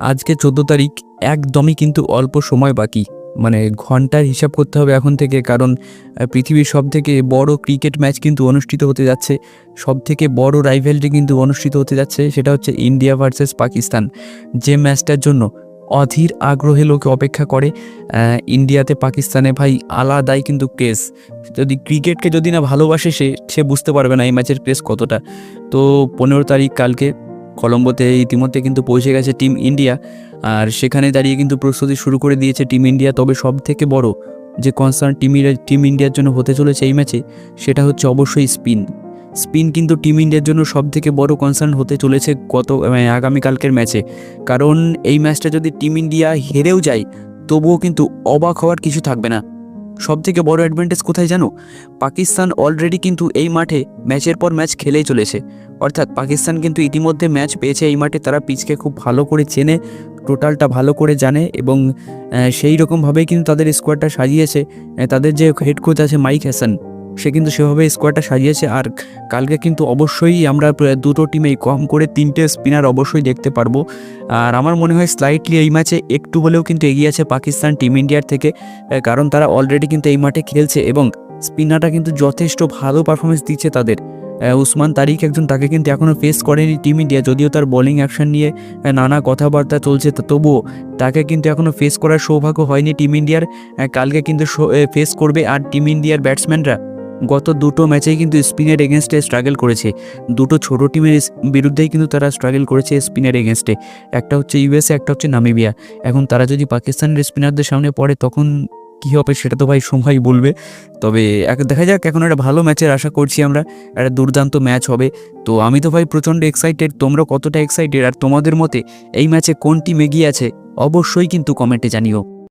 আজকে চোদ্দ তারিখ, একদমই কিন্তু অল্প সময় বাকি। মানে ঘণ্টার হিসাব করতে হবে এখন থেকে, কারণ পৃথিবীর সব থেকে বড় ক্রিকেট ম্যাচ কিন্তু অনুষ্ঠিত হতে যাচ্ছে। সব থেকে বড় রাইভেলটি কিন্তু অনুষ্ঠিত হতে যাচ্ছে, সেটা হচ্ছে ইন্ডিয়া ভার্সেস পাকিস্তান। যে ম্যাচটার জন্য অধীর আগ্রহে লোকে অপেক্ষা করে ইন্ডিয়াতে পাকিস্তানে ভাই আলাদাই কিন্তু ক্রেজ যদি ক্রিকেটকে যদি না ভালোবাসে সে সে বুঝতে পারবে না এই ম্যাচের ক্রেজ কতটা। তো পনেরো তারিখ কালকে কলম্বোতে ইতিমধ্যে কিন্তু পৌঁছে গেছে টিম ইন্ডিয়া। আর সেখানে দাঁড়িয়ে কিন্তু প্রস্তুতি শুরু করে দিয়েছে টিম ইন্ডিয়া। তবে সব থেকে বড় যে কনসার্ন টিম টিম ইন্ডিয়ার জন্য হতে চলেছে এই ম্যাচে সেটা হচ্ছে অবশ্যই স্পিন। স্পিন কিন্তু টিম ইন্ডিয়ার জন্য সব থেকে বড় কনসার্ন হতে চলেছে গত মানে আগামীকালকের ম্যাচে কারণ এই ম্যাচটা যদি টিম ইন্ডিয়া হেরেও যায়, তবুও কিন্তু অবাক হওয়ার কিছু থাকবে না। সব থেকে বড় অ্যাডভান্টেজ কোথায় জানো? পাকিস্তান অলরেডি কিন্তু এই মাঠে ম্যাচের পর ম্যাচ খেলেই চলেছে। অর্থাৎ পাকিস্তান কিন্তু ইতিমধ্যে ম্যাচ পেয়েছে এই মাঠে। তারা পিচকে খুব ভালো করে চেনে টোটালটা ভালো করে জানে এবং সেই রকমভাবেই কিন্তু তাদের স্কোয়াডটা সাজিয়েছে। তাদের যে হেড কোচ আছে মাইক হাসান। সে কিন্তু সেভাবে স্কোয়াডটা সাজিয়েছে আর কালকে কিন্তু অবশ্যই আমরা দুটো টিমেই কম করে তিনটে স্পিনার অবশ্যই দেখতে পারব। আর আমার মনে হয় স্লাইটলি এই ম্যাচে একটু হলেও কিন্তু এগিয়ে আছে পাকিস্তান টিম ইন্ডিয়ার থেকে কারণ তারা অলরেডি কিন্তু এই মাঠে খেলছে এবং স্পিনারটা কিন্তু যথেষ্ট ভালো পারফরমেন্স দিচ্ছে তাদের। উসমান তারিক একজন তাকে কিন্তু এখনও ফেস করেনি টিম ইন্ডিয়া যদিও তার বোলিং অ্যাকশন নিয়ে নানা কথাবার্তা চলছে তবুও তাকে কিন্তু এখনও ফেস করার সৌভাগ্য হয়নি টিম ইন্ডিয়ার কালকে কিন্তু ফেস করবে আর টিম ইন্ডিয়ার ব্যাটসম্যানরা গত দুটো ম্যাচেই কিন্তু স্পিনের এগেনস্টে স্ট্রাগল করেছে। দুটো ছোট টিমের বিরুদ্ধেই কিন্তু তারা স্ট্রাগল করেছে স্পিনের এগেনস্টে। একটা হচ্ছে ইউএসএ একটা হচ্ছে নামিবিয়া এখন তারা যদি পাকিস্তানের স্পিনারদের সামনে পড়ে, তখন কী হবে সেটা তো ভাই সময় বলবে। তবে এক দেখা যাক, এখন একটা ভালো ম্যাচের আশা করছি আমরা। একটা দুর্দান্ত ম্যাচ হবে। তো আমি তো ভাই প্রচণ্ড এক্সাইটেড তোমরা কতটা এক্সাইটেড আর তোমাদের মতে এই ম্যাচে কোন টিম এগিয়ে আছে? অবশ্যই কিন্তু কমেন্টে জানিও।